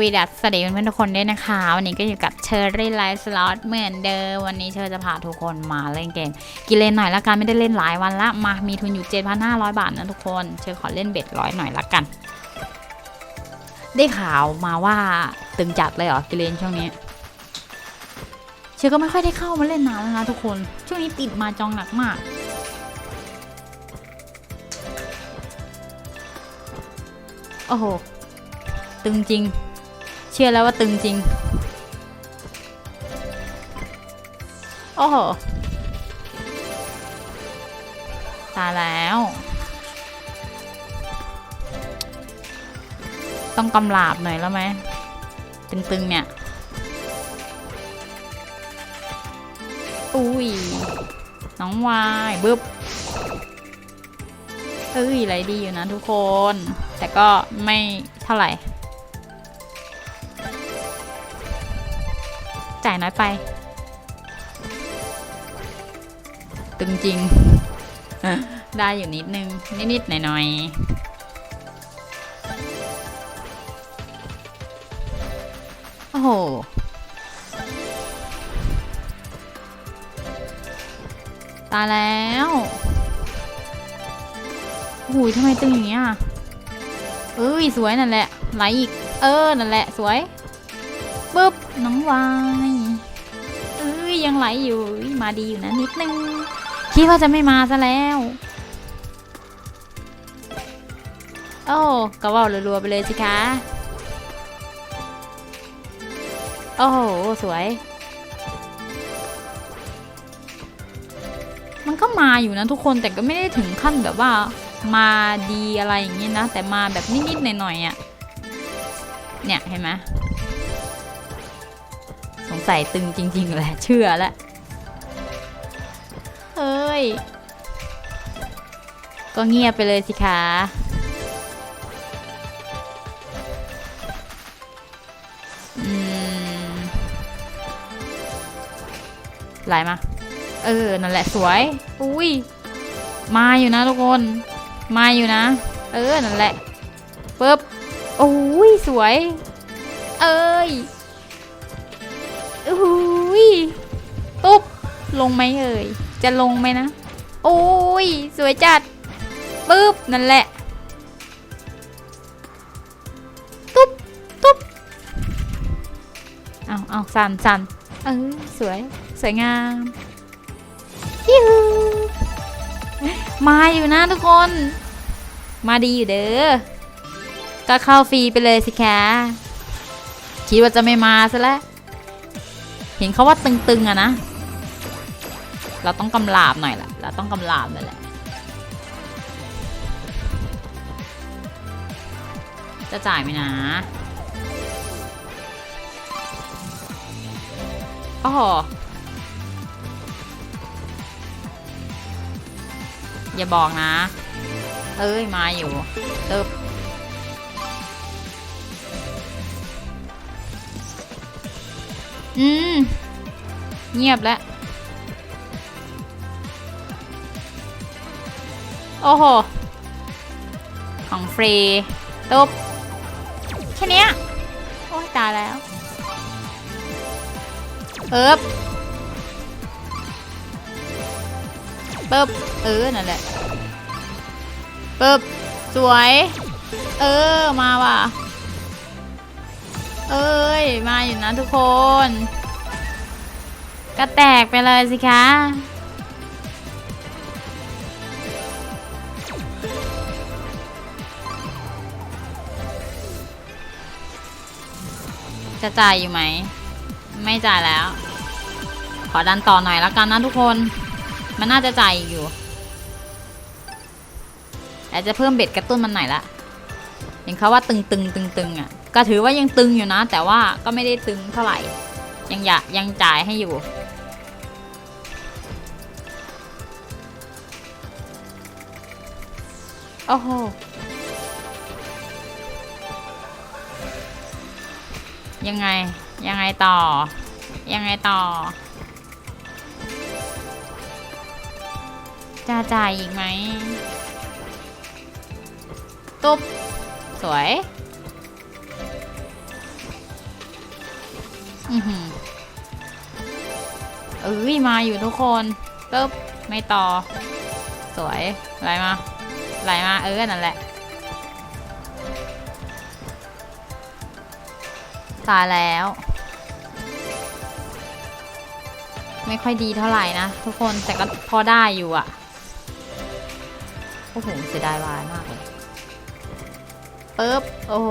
วีดัสสวัสดีเพื่อนๆทุกคนด้วยนะคะ วันนี้ก็อยู่กับเชอร์รี่ไลฟ์สล็อตเหมือนเดิม วันนี้เชอร์จะพาทุกคนมาเล่นเกม กินเลนหน่อยละกันไม่ได้เล่นหลายวันละมามีทุนอยู่ 7,500 บาทนะทุกคน เชอร์ขอเล่นเบ็ดร้อยหน่อยละกัน ได้ข่าวมาว่าตึงจัดเลยเหรอกิเลนช่วงนี้ เชอร์ก็ไม่ค่อยได้เข้ามาเล่นนานแล้วนะทุกคน ช่วงนี้ติดมาจองหนักมากโอ้โหตึงจริง เชื่อแล้วว่าตึงจริง โอ้โห ตายแล้ว ต้องกำลาบหน่อยแล้วไหมตึงๆเนี่ยอุ้ย น้องวายบึ๊บเอ้ยไรดีอยู่นะทุกคน แต่ก็ไม่เท่าไหร่ายน้อยไป ตึงจริง ได้อยู่นิดนึง นิดๆหน่อยๆ โอ้โหตายแล้วหูยทำไมตึงอย่างเงี้ยเอ้ย สวยนั่นแหละ ไหลอีก เออ นั่นแหละ สวย ปึ๊บ น้องวายเอ้ ยยังไหลอยู่มาดีอยู่นะนิดนึงคิดว่าจะไม่มาซะแล้วโอ้ก็ว่ารัวๆไปเลยสิคะโอ้โหสวย มันก็มาอยู่นะทุกคนแต่ก็ไม่ได้ถึงขั้นแบบว่ามาดีอะไรอย่างนี้นะ แต่มาแบบนิดๆหน่อยๆอะ่ะเนี่ยเห็นไหม สงสัยตึงจริง ๆ แหละ เชื่อแล้วเฮ้ย ก็เงียบไปเลยสิคะอืมไหลมา เออ นั่นแหละสวย อุ้ย มาอยู่นะทุกคน มาอยู่นะ เออ นั่นแหละปึ๊บโอ้ย สวย เอ้ย อุ้ยตุ๊บ ลงไหมเอ่ย จะลงไหมนะ โอ้ย สวยจัดปึ๊บ นั่นแหละ ตุ๊บ ตุ๊บ เอาเอาสันสันเออสวย สวยงามฮิวมาอยู่นะทุกคน มาดีอยู่เด้อ ก็เข้าฟรีไปเลยสิคะ คิดว่าจะไม่มาซะแล้ว เห็นเขาว่าตึงๆอะนะ เราต้องกำลาบหน่อยแหละ เราต้องกำลาบหน่อยแหละจะจ่ายไหมนะโอ้โหอย่าบอกนะ เอ้ย มาอยู่เติบ อืม เงียบแล้ว โอ้โห ของฟรีตุ๊บแค่นี้โอ้ตายแล้ว เอิบปึ๊บ เออ นั่นแหละปึ๊บ สวย เออ มาว่ะ เอ้ย มาอยู่นะทุกคน ก็แตกไปเลยสิคะจะจ่ายอยู่ไหม ไม่จ่ายแล้ว ขอดันต่อหน่อยแล้วกันนะทุกคน มันน่าจะจ่ายอีกอยู่อาจจะเพิ่มเบ็ดกระตุ้นมันหน่อยละเห็นเขาว่าตึงตึงตึงตึงอะ ก็ถือว่ายังตึงอยู่นะ แต่ว่าก็ไม่ได้ตึงเท่าไหร่ ยังอยากยังจ่ายให้อยู่ โอ้โหยังไง ยังไงต่อ ยังไงต่อ จะจ่ายอีกไหมตุ๊บ สวย อือหือเอ้ยมาอยู่ทุกคนปึ๊บไม่ต่อ สวยไหลมาไหลมาเออนั่นแหละ ตายแล้ว ไม่ค่อยดีเท่าไหร่นะทุกคนแต่ก็พอได้อยู่อะโอ้โหเสียดายวายมากเลยปึ๊บโอ้โห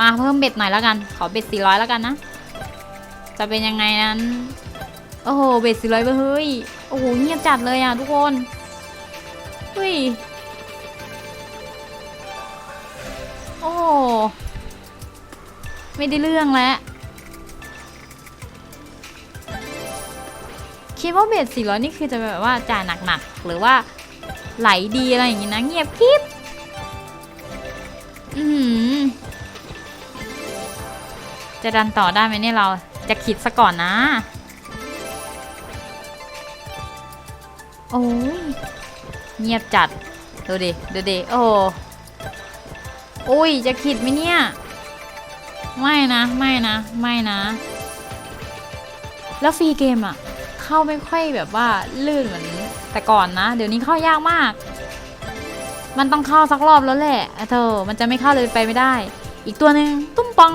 มาเพิ่มเบ็ดหน่อยแล้วกัน ขอเบ็ดสี่ร้อยแล้วกันนะ จะเป็นยังไงนั้น โอ้โห เบ็ดสี่ร้อยเฮ้ย โอ้โห เงียบจัดเลยอะทุกคน เฮ้ย โอ้โห ไม่ได้เรื่องแล้วคิดว่าเบ็ดสี่ร้อยนี่คือจะแบบว่าจ่ายหนักๆ หรือว่าไหลดีอะไรอย่างงี้นะ เงียบกริบอือจะดันต่อได้ไหมเนี่ยเรา จะคิดซะก่อนนะ โอ้ย เงียบจัด ดูดิ ดูดิ โอ้โอ้ย จะคิดไหมเนี่ย ไม่นะ ไม่นะ ไม่นะ แล้วฟรีเกมอะเข้าไม่ค่อยแบบว่าลื่นเหมือนแต่ก่อนนะ เดี๋ยวนี้เข้ายากมาก มันต้องเข้าสักรอบแล้วแหละอะเธอ มันจะไม่เข้าเลยไปไม่ได้ อีกตัวหนึ่งตุ้มปัง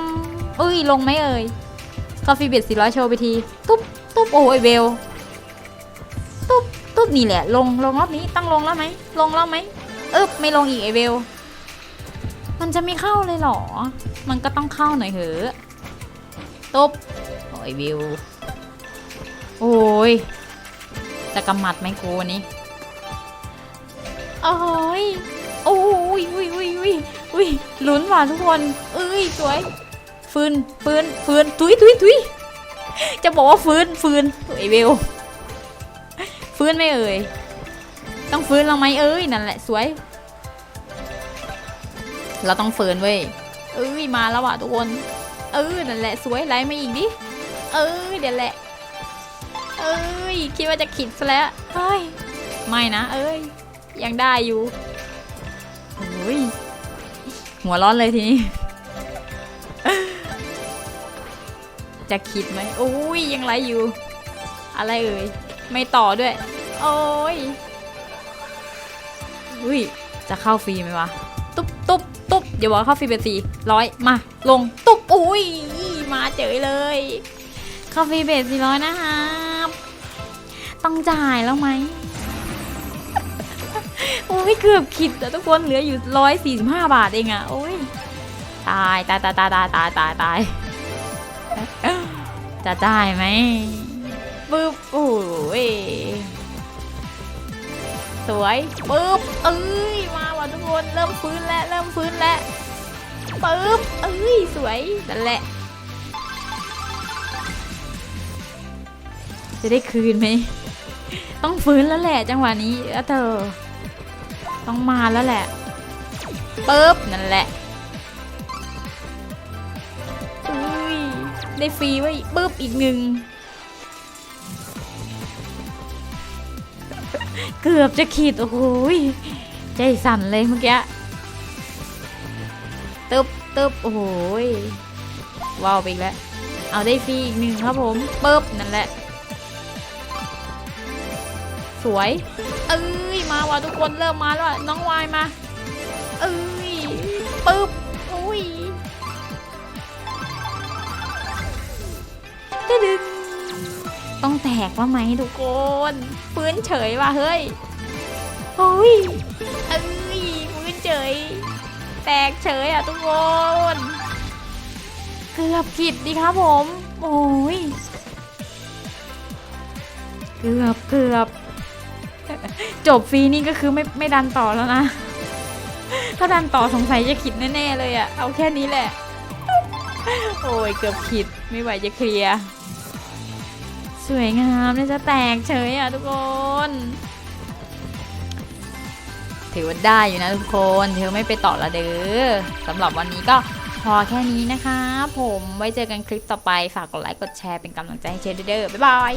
เอ้ย ลงไหมเอ่ย กาแฟเบ็ดสี่ร้อยโชว์ไปที ตุ๊บตุ๊บโอ้ยเบลตุ๊บตุ๊บนี่แหละ ลงลงรอบนี้ตั้งลงแล้วไหมลงแล้วไหมเอึ๊บไม่ลงอีกไอเบลมันจะไม่เข้าเลยเหรอ มันก็ต้องเข้าหน่อยเหอะตุ๊บโอ้ยเบลโอ้ยจะกำหมัดไหมกูวันนี้โอ้ยโอ้ยอุ้ยอุ้ยอุ้ยอุ้ยลุ้นว่ะทุกคนเอ้ยสวย ฟืนฟืนฟืนทุยทุยทุยจะบอกว่าฟืนฟืนไอเบลฟื้นไม่เอ่ยต้องฟื้นเราไหมเอ้ยนั่นแหละสวย เราต้องฟื้นเว้ยเอ้ยมาแล้วว่ะทุกคนเออนั่นแหละสวยไล่มาอีกดิเออเดี๋ยวแหละ เอ้ยคิดว่าจะขิดซะแล้วเฮ้ยไม่นะ เอ้ยยังได้อยู่โอ้ยหัวร้อนเลยทีนี้ จะคิดไหมโอ้ยยังไรอยู่ อะไรเอ่ยไม่ต่อด้วย โอ้ยอุ้ยจะเข้าฟรีไหมวะตุ๊บตุ๊บตุ๊บเดี๋ยวบอกเข้าฟรีเป็นสี่ร้อยมา ลงตุ๊บอุ้ยมาเจอเลย เข้าฟรีเบสสี่ร้อยนะครับต้องจ่ายแล้วไหมโอ้ยเกือบขิดแต่ทุกคนเหลืออยู่ร้อยสี่สิบห้าบาทเองอะโอ้ยตายตายตายตายตายตายตายตาย จะจ่ายไหมปึ๊บโอ้ยสวยปึ๊บเอ้ยมาว่ะทุกคนเริ่มฟื้นแล้วเริ่มฟื้นแล้วปึ๊บเอ้ยสวยนั่นแหละ จะได้คืนไหมต้องฟื้นแล้วแหละจังหวะนี้แล้วเธอต้องมาแล้วแหละปึ๊บนั่นแหละ ได้ฟรีไว้ปึ๊บอีกหนึ่งเกือบจะขีด โอ้โหยใจสั่นเลยเมื่อกี้ตึบตึบโอ้โหยว้าวไปอีกแล้ว เอาได้ฟรีอีกหนึ่งครับผมปึ๊บนั่นแหละ สวย เอ้ย มาว่ะทุกคนเริ่มมาแล้วอะน้องวายมา เอ้ยปึ๊บอุ้ย ตึดึงต้องแตกว่าไหมทุกคนฟื้นเฉยว่ะเฮ้ยโอ้ยเอ้ยฟื้นเฉย แตกเฉยอะทุกคนเกือบผิดดิครับผม โอ้ยเกือบเกือบจบฟรีนี่ก็คือไม่ไม่ดันต่อแล้วนะ ถ้าดันต่อสงสัยจะขิดแน่ ๆ เลยอะเอาแค่นี้แหละ โอ้ยเกือบผิดไม่ไหวจะเคลียร์สวยงามเลยจะแตกเฉยอะทุกคน ถือว่าได้อยู่นะทุกคนเธอไม่ไปต่อละเด้อสำหรับวันนี้ก็พอแค่นี้นะคะ ผมไว้เจอกันคลิปต่อไปฝากกดไลค์กดแชร์เป็นกำลังใจให้เชนด้วยเด้อบ๊ายบาย